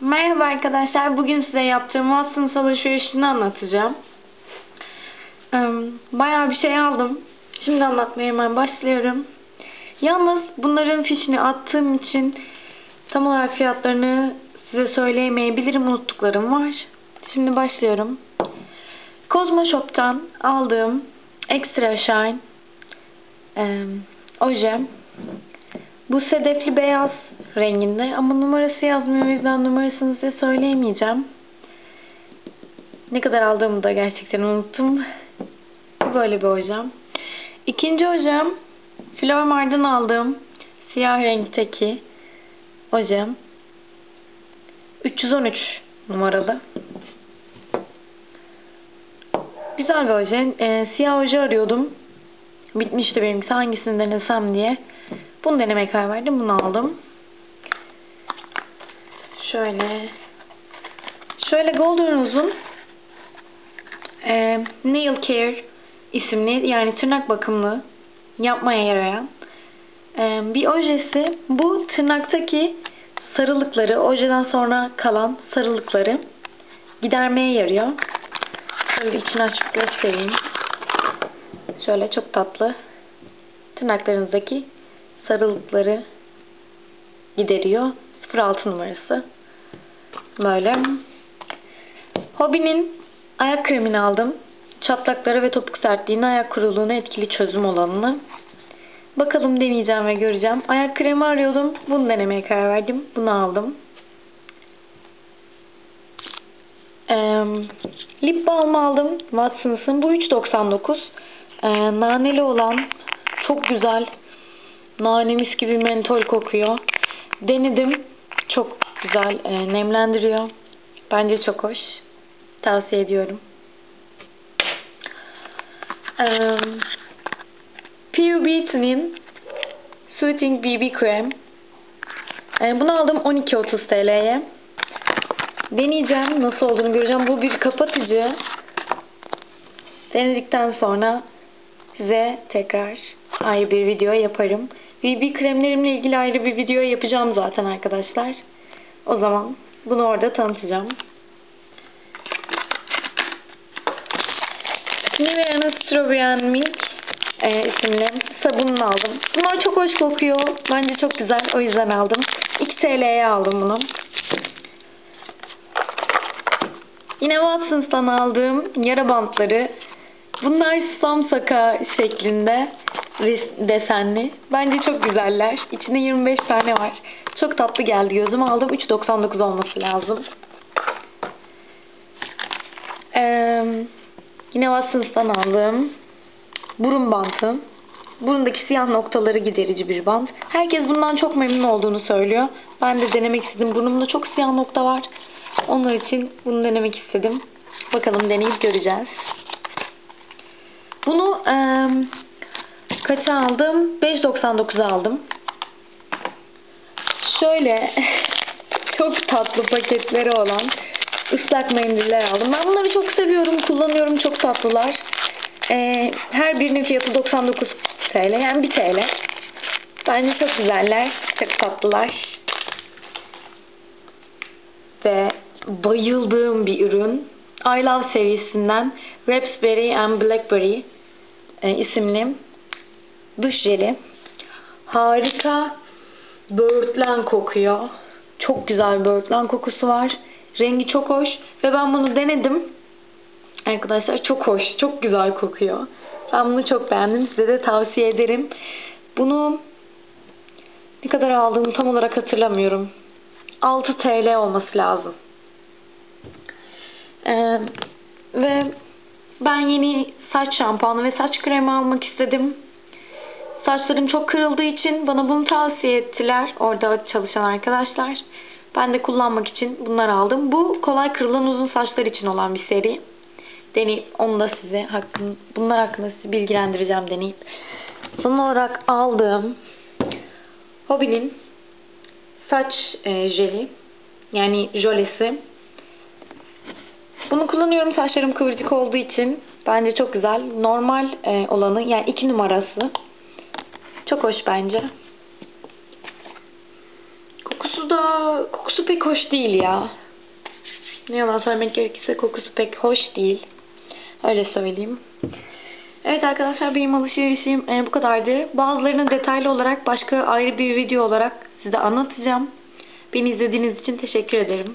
Merhaba arkadaşlar. Bugün size yaptığım Watson's alışverişini anlatacağım. Ee, Bayağı bir şey aldım. Şimdi anlatmaya hemen başlıyorum. Yalnız bunların fişini attığım için tam olarak fiyatlarını size söyleyemeyebilirim. Unuttuklarım var. Şimdi başlıyorum. Cosmo Shop'tan aldığım Extra Shine oje. Bu sedefli beyaz renginde ama numarası yazmıyor o yüzden numarasını size söyleyemeyeceğim. Ne kadar aldığımı da gerçekten unuttum. Böyle bir ojem. İkinci ojem Flormar'dan aldığım siyah renkteki ojem. 313 numaralı. Güzel bir oje. Ee, siyah oje arıyordum. Bitmişti benimkisi. Hangisini denesem diye. Bunu denemeye karar verdim. Bunu aldım. Şöyle. Şöyle Golden Rose'un e, Nail Care isimli yani tırnak bakımlı yapmaya yarayan e, bir ojesi. Bu tırnaktaki sarılıkları, ojeden sonra kalan sarılıkları gidermeye yarıyor. Şöyle içini açıp göstereyim. Şöyle çok tatlı. Tırnaklarınızdaki sarılıkları gideriyor. 06 numarası. Böyle. Hobinin ayak kremini aldım. Çatlaklara ve topuk sertliğine, ayak kuruluğuna etkili çözüm olanını. Bakalım deneyeceğim ve göreceğim. Ayak kremi arıyordum. Bunu denemeye karar verdim. Bunu aldım. Ee, lip balm aldım. Watson's'ın. Bu 3.99. Ee, naneli olan çok güzel nanemis gibi mentol kokuyor. Denedim. Çok güzel e, nemlendiriyor. Bence çok hoş. Tavsiye ediyorum. Ee, Pure Beauty'nin Soothing BB Cream. Ee, bunu aldım 12.30 TL'ye. Deneyeceğim. Nasıl olduğunu göreceğim. Bu bir kapatıcı. Denedikten sonra size tekrar ayrı bir video yaparım. BB kremlerimle ilgili ayrı bir video yapacağım zaten arkadaşlar. O zaman bunu orada tanıtacağım. Nivea'nın Strawberry and Milk e, isimli sabununu aldım. Bunlar çok hoş kokuyor. Bence çok güzel. O yüzden aldım. 2 TL'ye aldım bunu. Yine Watson's'tan aldığım yara bantları. Bunlar samsaka şeklinde desenli. Bence çok güzeller. İçinde 25 tane var. Çok tatlı geldi. Gözüm aldım. 3.99 olması lazım. Ee, yine Watson's'tan aldım. Burun bantı. Burundaki siyah noktaları giderici bir bant. Herkes bundan çok memnun olduğunu söylüyor. Ben de denemek istedim. Burnumda çok siyah nokta var. Onun için bunu denemek istedim. Bakalım deneyip göreceğiz. Bunu e, kaça aldım? 5.99 aldım. Şöyle çok tatlı paketleri olan ıslak mendiller aldım. Ben bunları çok seviyorum, kullanıyorum. Çok tatlılar. E, her birinin fiyatı 99 TL. Yani 1 TL. Bence çok güzeller. Çok tatlılar. Ve bayıldığım bir ürün. I Love serisinden Raspberry and Blackberry e, isimli duş jeli. Harika böğürtlen kokuyor. Çok güzel böğürtlen kokusu var. Rengi çok hoş ve ben bunu denedim. Arkadaşlar çok hoş, çok güzel kokuyor. Ben bunu çok beğendim. Size de tavsiye ederim. Bunu ne kadar aldığımı tam olarak hatırlamıyorum. 6 TL olması lazım. Ee, ve ben yeni saç şampuanı ve saç kremi almak istedim. Saçlarım çok kırıldığı için bana bunu tavsiye ettiler. Orada çalışan arkadaşlar. Ben de kullanmak için bunları aldım. Bu kolay kırılan uzun saçlar için olan bir seri. Deneyip onu da size hakkın, bunlar hakkında sizi bilgilendireceğim deneyip. Son olarak aldığım Hobby'nin saç e, jeli yani jölesi. Bunu kullanıyorum saçlarım kıvırcık olduğu için. Bence çok güzel. Normal e, olanı yani iki numarası. Çok hoş bence. Kokusu burada kokusu pek hoş değil ya. Ne yalan söylemek gerekirse kokusu pek hoş değil. Öyle söyleyeyim. Evet arkadaşlar benim alışverişim e, bu kadardı. Bazılarını detaylı olarak başka ayrı bir video olarak size anlatacağım. Beni izlediğiniz için teşekkür ederim.